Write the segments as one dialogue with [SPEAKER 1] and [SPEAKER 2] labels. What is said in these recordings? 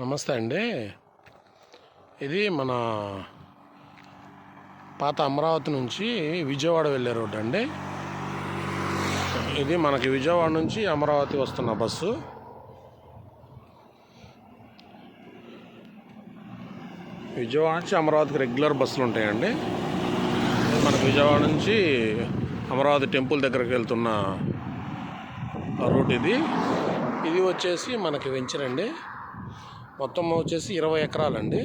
[SPEAKER 1] నమస్తే అండి. ఇది మన పాత అమరావతి నుంచి విజయవాడ వెళ్ళే రోడ్డు అండి. ఇది మనకి విజయవాడ నుంచి అమరావతి వస్తున్న బస్సు. విజయవాడ నుంచి అమరావతికి రెగ్యులర్ బస్సులు ఉంటాయండి. మనకు విజయవాడ నుంచి అమరావతి టెంపుల్ దగ్గరికి వెళ్తున్న రూట్ ఇది. ఇది వచ్చేసి మనకి వెంచర్ అండి. మొత్తం వచ్చేసి ఇరవై ఎకరాలండి.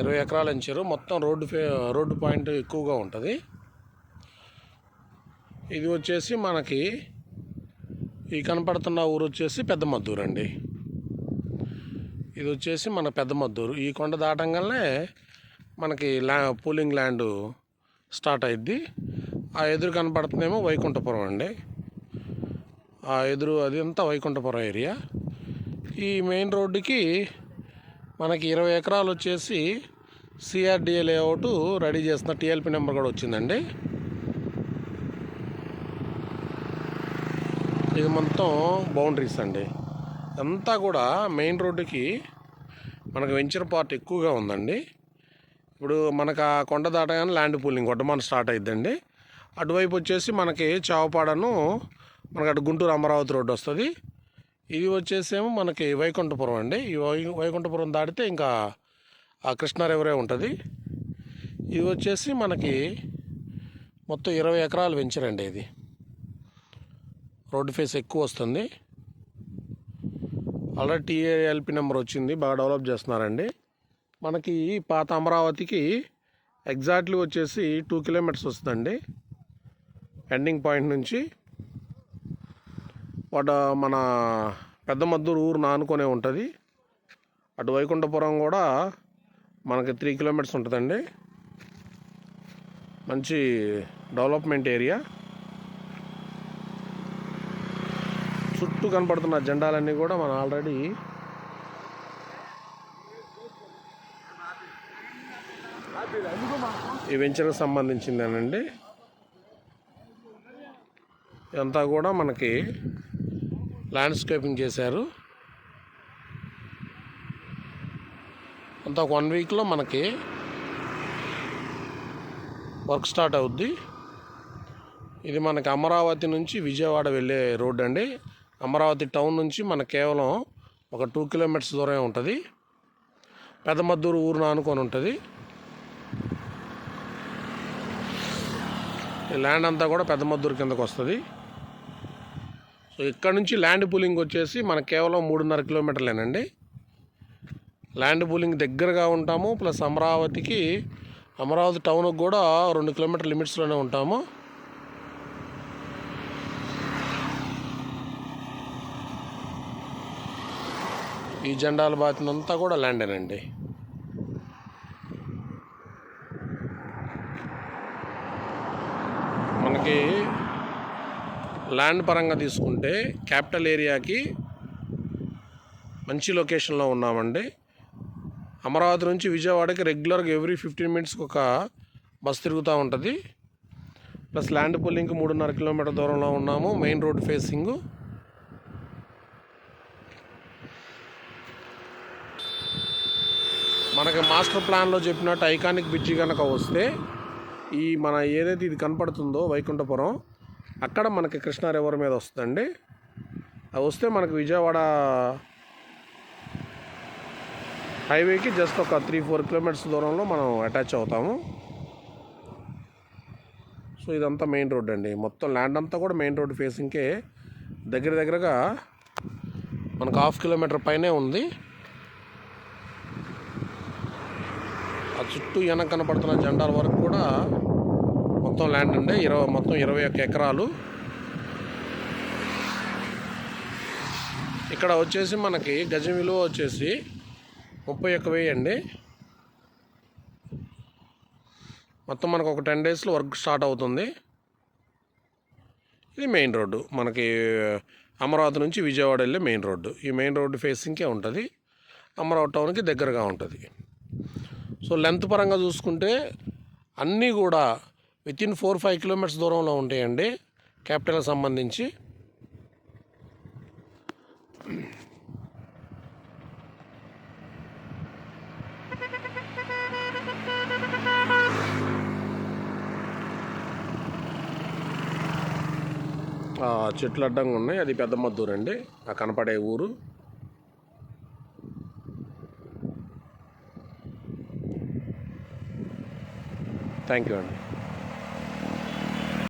[SPEAKER 1] ఇరవై ఎకరాలు ఎంచారు. మొత్తం రోడ్డు ఫే రోడ్డు పాయింట్ ఎక్కువగా ఉంటుంది. ఇది వచ్చేసి మనకి ఈ కనపడుతున్న ఊరు వచ్చేసి పెద్ద మద్దూరు అండి. ఇది వచ్చేసి మన పెద్ద మద్దూరు. ఈ కొండ దాటంగానే మనకి ల్యా పూలింగ్ ల్యాండ్ స్టార్ట్ అయింది ఆ ఎదురు కనపడుతుందేమో వైకుంఠపురం అండి. ఆ ఎదురు అదంతా వైకుంఠపురం ఏరియా. ఈ మెయిన్ రోడ్డుకి మనకి ఇరవై ఎకరాలు వచ్చేసి సిఆర్డిఏ లేఅవుట్ రెడీ చేసిన టీఎల్పి నెంబర్ కూడా వచ్చిందండి. ఇది మొత్తం బౌండరీస్ అండి. అంతా కూడా మెయిన్ రోడ్డుకి మనకు వెంచర్ పార్ట్ ఎక్కువగా ఉందండి. ఇప్పుడు మనకు ఆ కొండ దాటగానే ల్యాండ్ పూలింగ్ గొడ్డమాన స్టార్ట్ అయిద్దండి. అటువైపు వచ్చేసి మనకి చావపాడను మనకు అటు గుంటూరు అమరావతి రోడ్డు వస్తుంది. ఇది వచ్చేసేమో మనకి వైకుంఠపురం అండి. ఈ వై వైకుంఠపురం దాటితే ఇంకా ఆ కృష్ణా రివరే ఉంటుంది. ఇది వచ్చేసి మనకి మొత్తం ఇరవై ఎకరాలు వెంచరండి ఇది. రోడ్డు ఫేస్ ఎక్కువ వస్తుంది. ఆల్రెడీ టీఏఎల్పి నెంబర్ వచ్చింది బాగా డెవలప్ చేస్తున్నారండి. మనకి పాత అమరావతికి ఎగ్జాక్ట్లీ వచ్చేసి టూ కిలోమీటర్స్ వస్తుందండి. ఎండింగ్ పాయింట్ నుంచి వాట మన పెద్ద మద్దూరు ఊరు నానుకొనే ఉంటుంది. అటు వైకుంఠపురం కూడా మనకి త్రీ కిలోమీటర్స్ ఉంటుందండి. మంచి డెవలప్మెంట్ ఏరియా. చుట్టూ కనపడుతున్న జెండాలన్నీ కూడా మనం ఆల్రెడీ ఈ వెంచర్కి సంబంధించిందేనండి. ఇదంతా కూడా మనకి ల్యాండ్స్కేపింగ్ చేశారు. అంతా ఒక వన్ వీక్లో మనకి వర్క్ స్టార్ట్ అవుద్ది. ఇది మనకి అమరావతి నుంచి విజయవాడ వెళ్ళే రోడ్ అండి. అమరావతి టౌన్ నుంచి మనకు కేవలం ఒక టూ కిలోమీటర్స్ దూరమే ఉంటుంది. పెద్దమద్దూరు ఊరున అనుకొని ఉంటుంది. ల్యాండ్ అంతా కూడా పెద్దమద్దూరు కిందకు వస్తుంది. సో ఇక్కడ నుంచి ల్యాండ్ పూలింగ్ వచ్చేసి మన కేవలం మూడున్నర కిలోమీటర్లేనండి. ల్యాండ్ పూలింగ్ దగ్గరగా ఉంటాము ప్లస్ అమరావతికి అమరావతి టౌన్కి కూడా రెండు కిలోమీటర్ లిమిట్స్లోనే ఉంటాము. ఈ జెండాల బాతినంతా కూడా ల్యాండేనండి. మనకి ల్యాండ్ పరంగా తీసుకుంటే క్యాపిటల్ ఏరియాకి మంచి లొకేషన్లో ఉన్నామండి. అమరావతి నుంచి విజయవాడకి రెగ్యులర్గా ఎవ్రీ ఫిఫ్టీన్ మినిట్స్కి ఒక బస్ తిరుగుతూ ఉంటుంది. ప్లస్ ల్యాండ్ పుల్లింగ్కి మూడున్నర కిలోమీటర్ దూరంలో ఉన్నాము మెయిన్ రోడ్ ఫేసింగ్. మనకి మాస్టర్ ప్లాన్లో చెప్పినట్టు ఐకానిక్ బ్రిడ్జి కనుక వస్తే ఈ మన ఏదైతే ఇది కనపడుతుందో వైకుంఠపురం అక్కడ మనకి కృష్ణా రివర్ మీద వస్తుందండి. అది వస్తే మనకు విజయవాడ హైవేకి జస్ట్ ఒక త్రీ ఫోర్ కిలోమీటర్స్ దూరంలో మనం అటాచ్ అవుతాము. సో ఇదంతా మెయిన్ రోడ్ అండి. మొత్తం ల్యాండ్ అంతా కూడా మెయిన్ రోడ్ ఫేసింగ్కే దగ్గర దగ్గరగా మనకు హాఫ్ కిలోమీటర్ పైనే ఉంది. చుట్టూ వెనక కనపడుతున్న జెండాల వరకు కూడా మొత్తం ల్యాండ్ అండి ఇరవై మొత్తం ఇరవై ఒక్క ఎకరాలు. ఇక్కడ వచ్చేసి మనకి గజం విలువ వచ్చేసి ముప్పై ఒక్క వెయ్యి అండి. మొత్తం మనకు ఒక టెన్ డేస్లో వర్క్ స్టార్ట్ అవుతుంది. ఇది మెయిన్ రోడ్డు. మనకి అమరావతి నుంచి విజయవాడ వెళ్ళే మెయిన్ రోడ్డు. ఈ మెయిన్ రోడ్డు ఫేసింగ్కే ఉంటుంది. అమరావతి టౌన్కి దగ్గరగా ఉంటుంది. సో లెంత్ పరంగా చూసుకుంటే అన్నీ కూడా within four five kilometres దూరంలో ఉంటాయండి క్యాపిటల్ సంబంధించి. చెట్లు అడ్డంగా ఉన్నాయి. అది పెద్ద మద్దూరు అండి ఆ కనపడే ఊరు. థ్యాంక్ యూ అండి